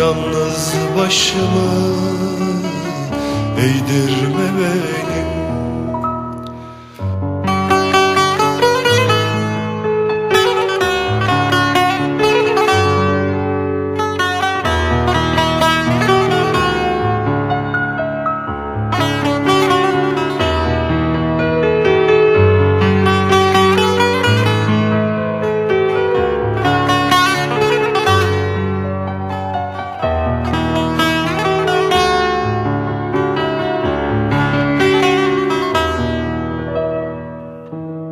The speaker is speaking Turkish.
yalnız başımı eğdirme benim